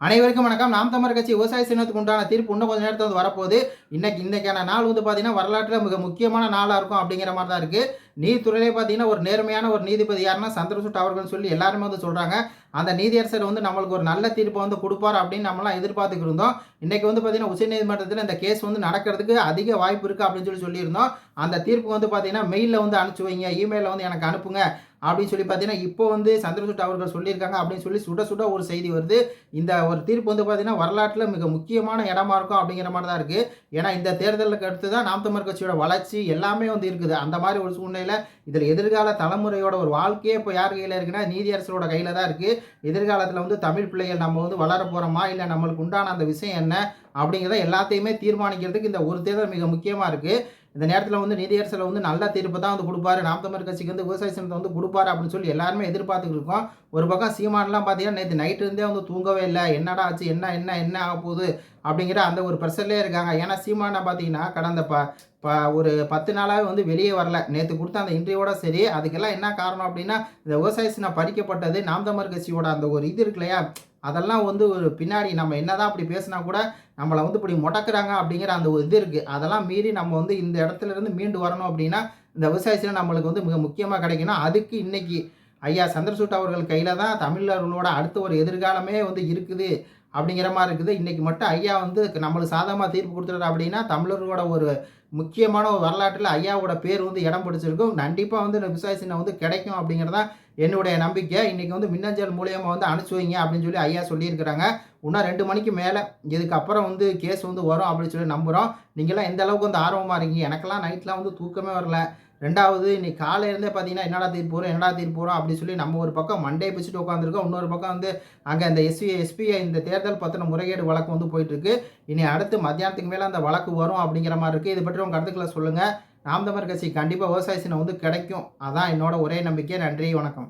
அனைவருக்கும் வணக்கம். நாம் தமிழ் கட்சி விவசாய சின்னத்துக்கு உண்டான தீர்ப்பு இன்னும் கொஞ்சம் நேரத்தில் வந்து வரப்போகுது. இன்னைக்கு இன்றைக்கான நாள் வந்து பார்த்தீங்கன்னா வரலாற்றில் மிக முக்கியமான நாளாக இருக்கும் அப்படிங்கிற மாதிரி தான் இருக்குது நீதித்துறையிலே பார்த்தீங்கன்னா ஒரு நேர்மையான ஒரு நீதிபதி யாருன்னா சந்திரசூட் அவர்கள்னு சொல்லி எல்லாருமே வந்து சொல்கிறாங்க அந்த நீதியரசர் வந்து நம்மளுக்கு ஒரு நல்ல தீர்ப்பை வந்து கொடுப்பார் அப்படின்னு நம்மளாம் எதிர்பார்த்துக்கிட்டு இருந்தோம். இன்னைக்கு வந்து பார்த்தீங்கன்னா உச்சநீதிமன்றத்தில் இந்த கேஸ் வந்து நடக்கிறதுக்கு அதிக வாய்ப்பு இருக்குது அப்படின்னு சொல்லி சொல்லியிருந்தோம். அந்த தீர்ப்பு வந்து பார்த்தீங்கன்னா மெயிலில் வந்து அனுப்பிச்சு வைங்க இமெயிலில் வந்து எனக்கு அனுப்புங்க அப்படின்னு சொல்லி பார்த்தீங்கன்னா இப்போ வந்து சந்திரசூட் அவர்கள் சொல்லியிருக்காங்க அப்படின்னு சொல்லி சுட சுட ஒரு செய்தி வருது. இந்த ஒரு தீர்ப்பு வந்து பார்த்தீங்கன்னா வரலாற்றில் மிக முக்கியமான இடமா இருக்கும் அப்படிங்கிற மாதிரி தான் இருக்குது ஏன்னா இந்த தேர்தலுக்கு அடுத்து தான் நாம் தமிழ் கட்சியோட வளர்ச்சி எல்லாமே வந்து இருக்குது. அந்த மாதிரி ஒரு சூழ்நிலையில் இதில் எதிர்கால தலைமுறையோட ஒரு வாழ்க்கையே இப்போ யார் கையில் இருக்குன்னா நீதியரசரோட கையில் தான் இருக்குது எதிர்காலத்தில் வந்து தமிழ் பிள்ளைகள் நம்ம வந்து வளர போகிறோமா இல்லை நம்மளுக்கு உண்டான அந்த விஷயம் என்ன அப்படிங்கிறத எல்லாத்தையுமே தீர்மானிக்கிறதுக்கு இந்த ஒரு தேர்தல் மிக முக்கியமாக இருக்குது இந்த நேரத்தில் வந்து நிதியரசில் வந்து நல்ல தீர்ப்பு தான் வந்து கொடுப்பாரு. நாம் தமிழர் கட்சிக்கு வந்து விவசாய சங்கத்தை வந்து கொடுப்பாரு அப்படின்னு சொல்லி எல்லாருமே எதிர்பார்த்துட்டு இருக்கோம். ஒரு பக்கம் சீமானெலாம் பார்த்தீங்கன்னா நேற்று நைட்டு இருந்தே வந்து தூங்கவே இல்லை. என்னடா ஆச்சு? என்ன என்ன என்ன ஆக போகுது? அப்படிங்கிற அந்த ஒரு ப்ரெஷர்லேயே இருக்காங்க. ஏன்னா சீமானை பார்த்தீங்கன்னா கடந்த ப ப ஒரு பத்து நாளாகவே வந்து வெளியே வரல. நேற்று கொடுத்த அந்த இன்றையோட சரி. அதுக்கெல்லாம் என்ன காரணம் அப்படின்னா இந்த விவசாய சின்ன பறிக்கப்பட்டது நாம் தமிழர் கட்சியோட அந்த ஒரு இது இருக்கு இல்லையா? அதெல்லாம் வந்து ஒரு பின்னாடி நம்ம என்னதான் அப்படி பேசினா கூட நம்மளை வந்து இப்படி முடக்குறாங்க அப்படிங்கிற அந்த ஒரு இது இருக்குது அதெல்லாம் மீறி நம்ம வந்து இந்த இடத்துல இருந்து மீண்டு வரணும் அப்படின்னா இந்த விவசாயத்தில் நம்மளுக்கு வந்து மிக முக்கியமாக கிடைக்கணும். அதுக்கு இன்னைக்கு ஐயா சந்திரசூட் அவர்கள் கையில் தான் தமிழர்களோட அடுத்த ஒரு எதிர்காலமே வந்து இருக்குது. அப்படிங்கிற மாதிரி இருக்குது. இன்றைக்கி மட்டும் ஐயா வந்து நம்மளுக்கு சாதகமாக தீர்ப்பு கொடுத்துட்டாரு அப்படின்னா தமிழர்களோட ஒரு முக்கியமான ஒரு வரலாற்றில் ஐயாவோட பேர் வந்து இடம் பிடிச்சிருக்கும். கண்டிப்பாக வந்து இந்த விவசாய வந்து கிடைக்கும் அப்படிங்கிறதா என்னுடைய நம்பிக்கை. இன்றைக்கி வந்து மின்னஞ்சல் மூலியமாக வந்து அனுப்பிச்சு வைங்க அப்படின்னு சொல்லி ஐயா சொல்லியிருக்கிறாங்க. இன்னும் ரெண்டு மணிக்கு மேலே இதுக்கப்புறம் வந்து கேஸ் வந்து வரும் அப்படின்னு சொல்லி நம்புகிறோம் நீங்களாம் எந்த அளவுக்கு வந்து ஆர்வமாக இருக்கீங்க? எனக்கெல்லாம் நைட்லாம் வந்து தூக்கமே வரல. ரெண்டாவது இன்னைக்கு காலையிலேருந்தே பார்த்தீங்கன்னா என்னடா தீர்ப்பு போகிறோம் என்னடா தீர்ப்பு போகிறோம் அப்படின்னு சொல்லி நம்ம ஒரு பக்கம் மண்டே பிடிச்சிட்டு உட்காந்துருக்கோம் இன்னொரு பக்கம் வந்து அங்கே அந்த எஸ்பி எஸ்பிஐ இந்த தேர்தல் பற்றின முறைகேடு வழக்கு வந்து போயிட்டுருக்கு. இனி அடுத்து மத்தியானத்துக்கு மேலே அந்த வழக்கு வரும் அப்படிங்கிற மாதிரி இருக்குது இது பற்றி உங்கள் கருத்துக்களை சொல்லுங்கள் நாம் தமிழ் கட்சி கண்டிப்பாக விவசாய சின்னம் வந்து கிடைக்கும். அதான் என்னோட ஒரே நம்பிக்கை. நன்றி வணக்கம்.